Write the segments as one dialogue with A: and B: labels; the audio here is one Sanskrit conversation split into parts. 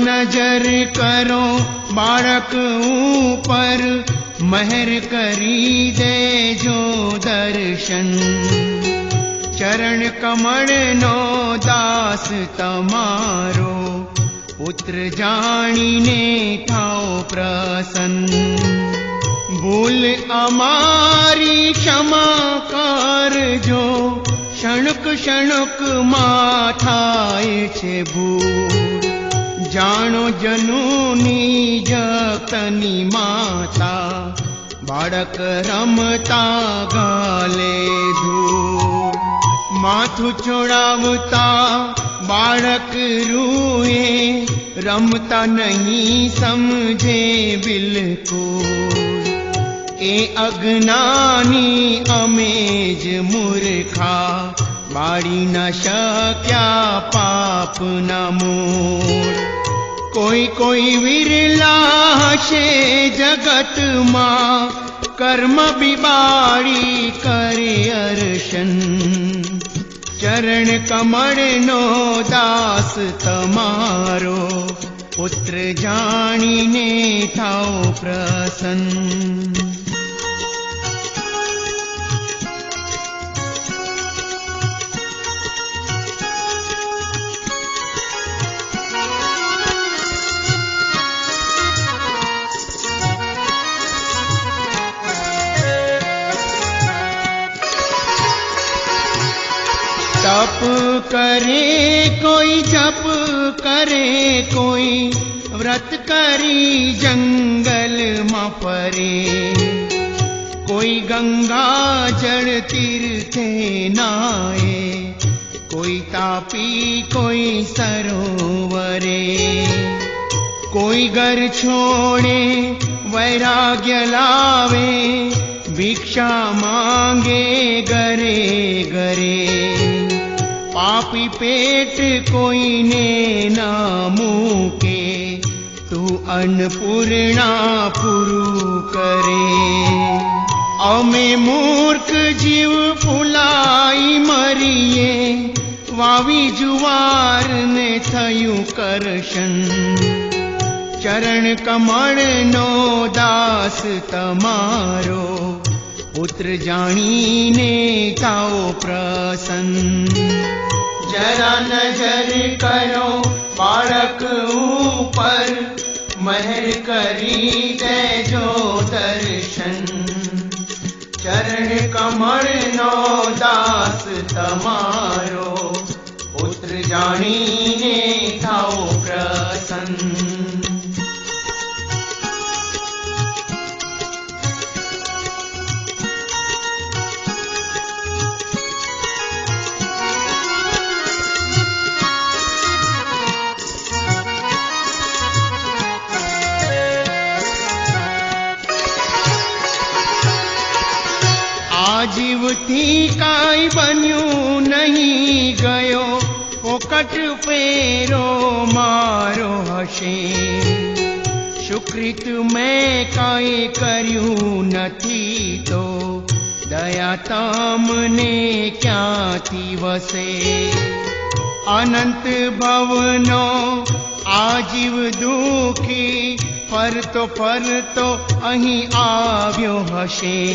A: नजर करो बालक ऊपर महर करी दे जो दर्शन। चरण कमण नो दास तमारो पुत्र जानी ने था प्रसन्न। भूल अमारी क्षमा कर जो क्षणक क्षणक शणुक छे भू। જાણો જનુની જગતની માતા બાળક રમતા ગાલે ધૂળ માથું છોડાવતા બાળક રૂએ રમતા નહીં સમજે બિલકુલ એ અજ્ઞાની અમે જ મૂર્ખા બાળી ન શક્યા પાપના મૂળ रलाशे जगत मा कर्म बिवाडी करे अर्शन्। चरण कमल नो दा तमारो पुत्रे था प्रसन्न। करे कोई, जप करे कोई, व्रत करी जंगल में परे। कोई गंगा जल तीर्थे नाए, कोई तापी, कोई सरोवरे। कोई घर छोड़े, वैराग्य लावे, भिक्षा मांगे गरे गरे। पापी पेट कोई ने ना मूके तू अन्नपूर्णा पुरु करे। अमे मूर्ख जीव फुलाई मरि वावी जुवार ने थयु करशन। चरण कमण नो दास तमारो पुत्र जाीने काओ प्रसन्न। जरा नजर करो बालक ऊपर महर करी दे जो दर्शन। चरण कमल नो दास तमारो पुत्र जानी આ જીવથી કાંઈ બન્યું નહીં ગયો. પોકટ ફેરો મારો હશે. સુકૃત મેં કાંઈ કર્યું નથી તો. દયા તમને ક્યાંથી વસે? અનંત ભવનો આજીવ જીવ દુખી ફરતો ફરતો અહીં આવ્યો હશે.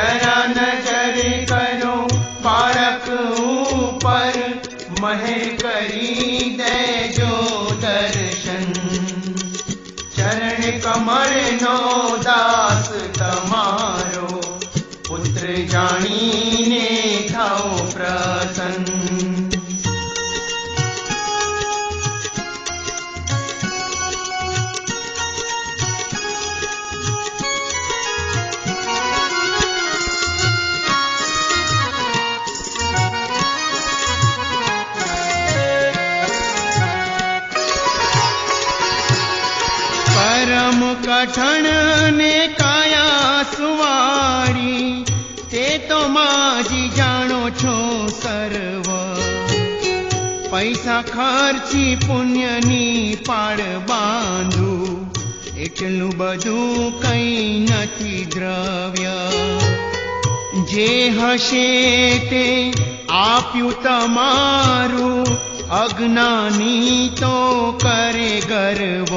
A: जरा नज़र करो पारक ऊपर मह करी दे जो दर्शन। चरण कमर नो કઠણ ને કાયા સુવારી તે તો માજી જાણો છો સર્વ. પૈસા ખર્ચી પુણ્યની પાડ બાંધું, એટલું બધું કઈ નથી દ્રવ્ય. જે હશે તે આપ્યું તમારું, અજ્ઞાની તો કરે ગર્વ.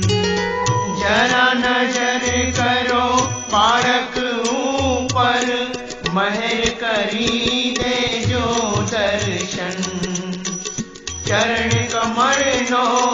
A: know